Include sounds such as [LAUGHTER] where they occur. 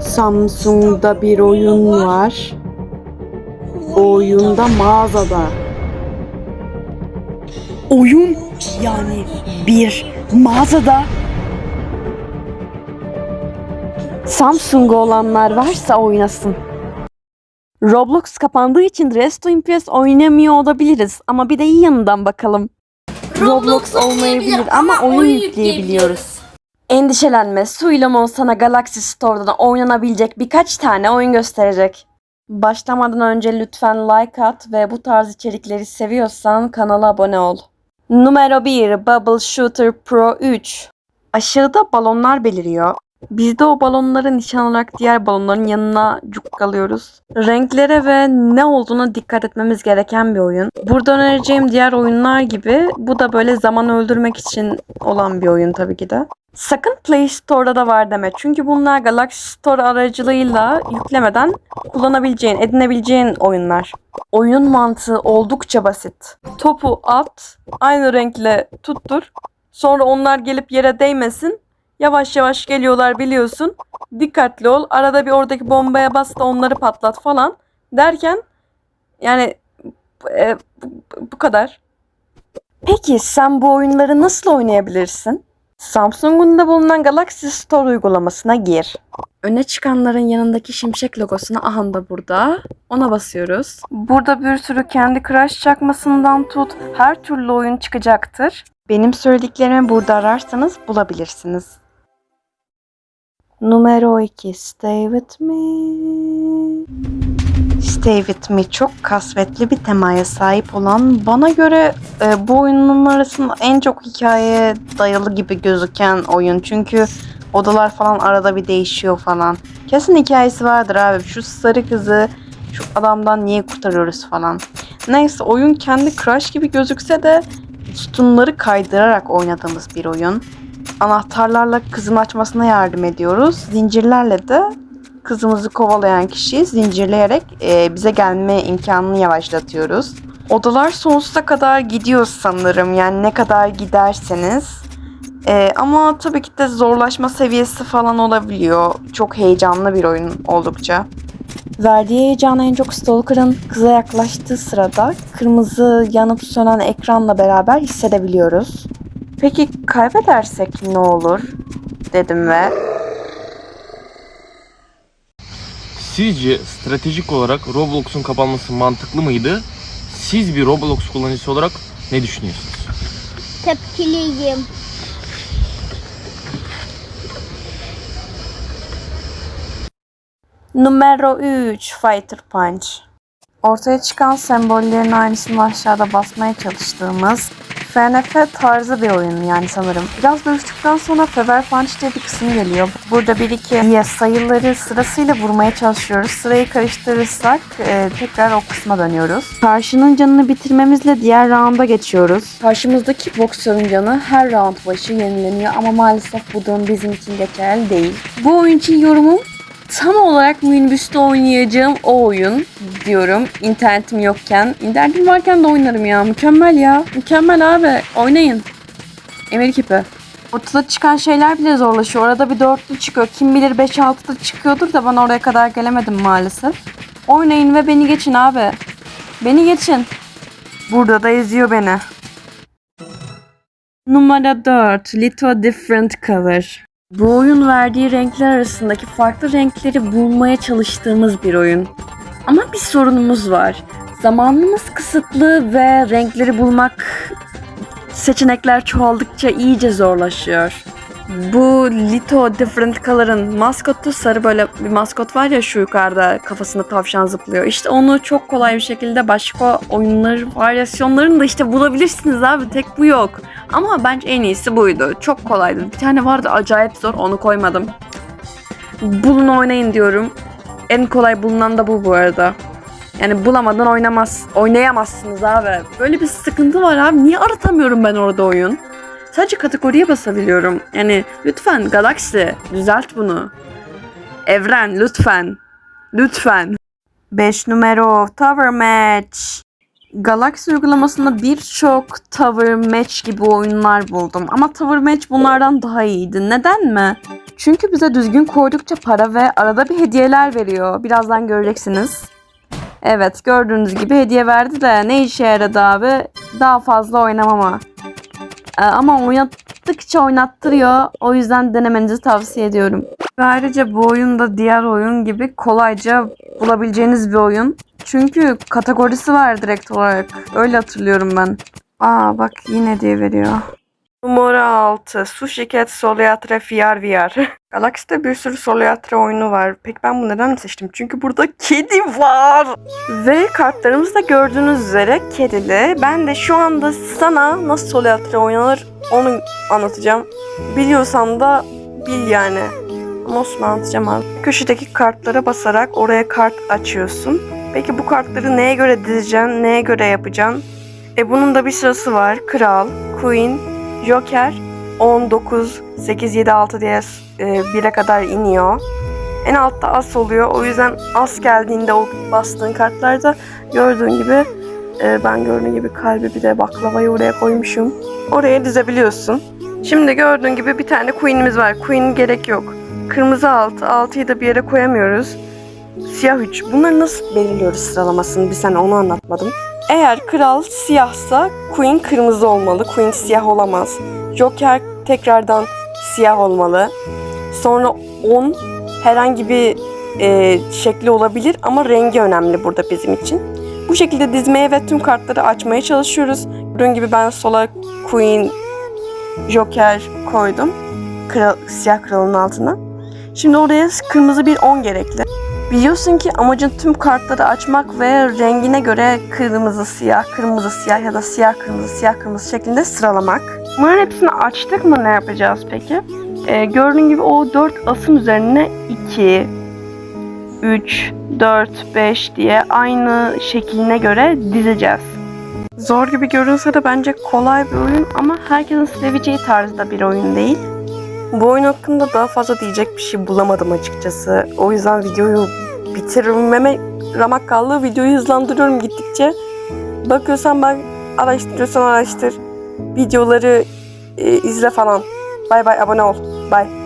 Samsung'da bir oyun var. O oyunda mağazada. Oyun yani bir mağazada Samsung olanlar varsa oynasın. Roblox kapandığı için Resto in Peace oynamıyor olabiliriz ama bir de iyi yanından bakalım. Roblox olmayabilir ama oyun yükleyebiliyoruz. Endişelenme, Suilamon sana Galaxy Store'dan oynanabilecek birkaç tane oyun gösterecek. Başlamadan önce lütfen like at ve bu tarz içerikleri seviyorsan kanala abone ol. Numara 1 Bubble Shooter Pro 3 Aşağıda balonlar beliriyor. Biz de o balonları nişan alarak diğer balonların yanına cukkalıyoruz. Renklere ve ne olduğuna dikkat etmemiz gereken bir oyun. Burada önereceğim diğer oyunlar gibi bu da böyle zaman öldürmek için olan bir oyun tabii ki de. Sakın Play Store'da da var deme. Çünkü bunlar Galaxy Store aracılığıyla yüklemeden kullanabileceğin, edinebileceğin oyunlar. Oyun mantığı oldukça basit. Topu at, aynı renkle tuttur. Sonra onlar gelip yere değmesin. Yavaş yavaş geliyorlar biliyorsun. Dikkatli ol. Arada bir oradaki bombaya bas da onları patlat falan. Derken yani e, bu, kadar. Peki sen bu oyunları nasıl oynayabilirsin? Samsung'un da bulunan Galaxy Store uygulamasına gir. Öne çıkanların yanındaki şimşek logosuna aha da burada. Ona basıyoruz. Burada bir sürü kendi Crush çakmasından tut her türlü oyun çıkacaktır. Benim söylediklerimi burada ararsanız bulabilirsiniz. Numero 2 Stay With Me Stay With Me çok kasvetli bir temaya sahip olan bana göre e, bu oyunun arasında en çok hikayeye dayalı gibi gözüken oyun. Çünkü odalar falan arada bir değişiyor falan. Kesin hikayesi vardır abi. Şu sarı kızı şu adamdan niye kurtarıyoruz falan. Neyse oyun kendi Crash gibi gözükse de sütunları kaydırarak oynadığımız bir oyun. Anahtarlarla kızın açmasına yardım ediyoruz. Zincirlerle de kızımızı kovalayan kişiyi zincirleyerek e, bize gelme imkanını yavaşlatıyoruz. Odalar sonsuza kadar gidiyor sanırım. Yani ne kadar giderseniz. E, ama tabii ki de zorlaşma seviyesi falan olabiliyor. Çok heyecanlı bir oyun oldukça. Verdiği heyecanı en çok Stalker'ın kıza yaklaştığı sırada kırmızı yanıp sönen ekranla beraber hissedebiliyoruz. Peki kaybedersek ne olur? dedim ve Sizce stratejik olarak Roblox'un kapanması mantıklı mıydı? Siz bir Roblox kullanıcısı olarak ne düşünüyorsunuz? Tepkiliyim. Numero 3 Fighter Punch. Ortaya çıkan sembollerin aynısını aşağıda basmaya çalıştığımız FNF tarzı bir oyun yani sanırım. Biraz dövüştükten sonra Fever Punch diye bir kısım geliyor. Burada bir iki diye sayıları sırasıyla vurmaya çalışıyoruz. Sırayı karıştırırsak e, tekrar o kısma dönüyoruz. Karşının canını bitirmemizle diğer rounda geçiyoruz. Karşımızdaki boksörün canı her round başı yenileniyor ama maalesef bu durum bizim için geçerli değil. Bu oyun için yorumum tam olarak minibüste oynayacağım o oyun diyorum. İnternetim yokken. İnternetim varken de oynarım ya. Mükemmel ya. Mükemmel abi. Oynayın. Emir kipi. Ortada çıkan şeyler bile zorlaşıyor. Orada bir dörtlü çıkıyor. Kim bilir 5-6'da çıkıyordur da ben oraya kadar gelemedim maalesef. Oynayın ve beni geçin abi. Beni geçin. Burada da eziyor beni. Numara 4. Little Different Color. Bu oyun verdiği renkler arasındaki farklı renkleri bulmaya çalıştığımız bir oyun. Ama bir sorunumuz var. Zamanımız kısıtlı ve renkleri bulmak seçenekler çoğaldıkça iyice zorlaşıyor. Bu Lito Different Color'ın maskotu sarı böyle bir maskot var ya şu yukarıda kafasında tavşan zıplıyor. İşte onu çok kolay bir şekilde başka oyunlar varyasyonlarını da işte bulabilirsiniz abi tek bu yok. Ama bence en iyisi buydu. Çok kolaydı. Bir tane vardı acayip zor onu koymadım. Bulun oynayın diyorum. En kolay bulunan da bu bu arada. Yani bulamadan oynamaz, oynayamazsınız abi. Böyle bir sıkıntı var abi. Niye aratamıyorum ben orada oyun? Sadece kategoriye basabiliyorum. Yani lütfen Galaxy düzelt bunu. Evren lütfen. Lütfen. 5 numero Tower Match. Galaxy uygulamasında birçok Tower Match gibi oyunlar buldum. Ama Tower Match bunlardan daha iyiydi. Neden mi? Çünkü bize düzgün koydukça para ve arada bir hediyeler veriyor. Birazdan göreceksiniz. Evet gördüğünüz gibi hediye verdi de ne işe yaradı abi? Daha fazla oynamama. Ee, ama oynattıkça oynattırıyor. O yüzden denemenizi tavsiye ediyorum. Ve ayrıca bu oyun da diğer oyun gibi kolayca bulabileceğiniz bir oyun. Çünkü kategorisi var direkt olarak. Öyle hatırlıyorum ben. Aa bak yine diye veriyor. Numara 6. Sushi Cat Soleatre VR VR. [LAUGHS] Galaxy'de bir sürü Soleatre oyunu var. Peki ben bu neden seçtim? Çünkü burada kedi var. Ve kartlarımız da gördüğünüz üzere kedili. Ben de şu anda sana nasıl Soleatre oynanır onu anlatacağım. Biliyorsan da bil yani. Ama Osman anlatacağım abi. Köşedeki kartlara basarak oraya kart açıyorsun. Peki bu kartları neye göre dizeceksin, neye göre yapacaksın? E bunun da bir sırası var. Kral, Queen, Joker 19, 8, 7, 6 diye e, 1'e kadar iniyor. En altta as oluyor. O yüzden as geldiğinde o bastığın kartlarda gördüğün gibi e, ben gördüğün gibi kalbi bir de baklavayı oraya koymuşum. Oraya dizebiliyorsun. Şimdi gördüğün gibi bir tane Queen'imiz var. Queen gerek yok. Kırmızı altı, altıyı da bir yere koyamıyoruz. Siyah 3. Bunları nasıl belirliyoruz sıralamasını? Bir sen onu anlatmadım. Eğer kral siyahsa Queen kırmızı olmalı. Queen siyah olamaz. Joker tekrardan siyah olmalı. Sonra 10 herhangi bir e, şekli olabilir ama rengi önemli burada bizim için. Bu şekilde dizmeye ve tüm kartları açmaya çalışıyoruz. Gördüğün gibi ben sola Queen, Joker koydum. Kral, siyah kralın altına. Şimdi oraya kırmızı bir 10 gerekli. Biliyorsun ki amacın tüm kartları açmak ve rengine göre kırmızı siyah, kırmızı siyah ya da siyah kırmızı siyah kırmızı şeklinde sıralamak. Bunların hepsini açtık mı ne yapacağız peki? Ee, gördüğün gibi o 4 asın üzerine 2, 3, 4, 5 diye aynı şekline göre dizeceğiz. Zor gibi görünse de bence kolay bir oyun ama herkesin seveceği tarzda bir oyun değil. Bu oyun hakkında daha fazla diyecek bir şey bulamadım açıkçası. O yüzden videoyu bitirmeme ramak kaldı. Videoyu hızlandırıyorum gittikçe. Bakıyorsan bak, araştırıyorsan araştır. Videoları e, izle falan. Bay bay abone ol. Bay.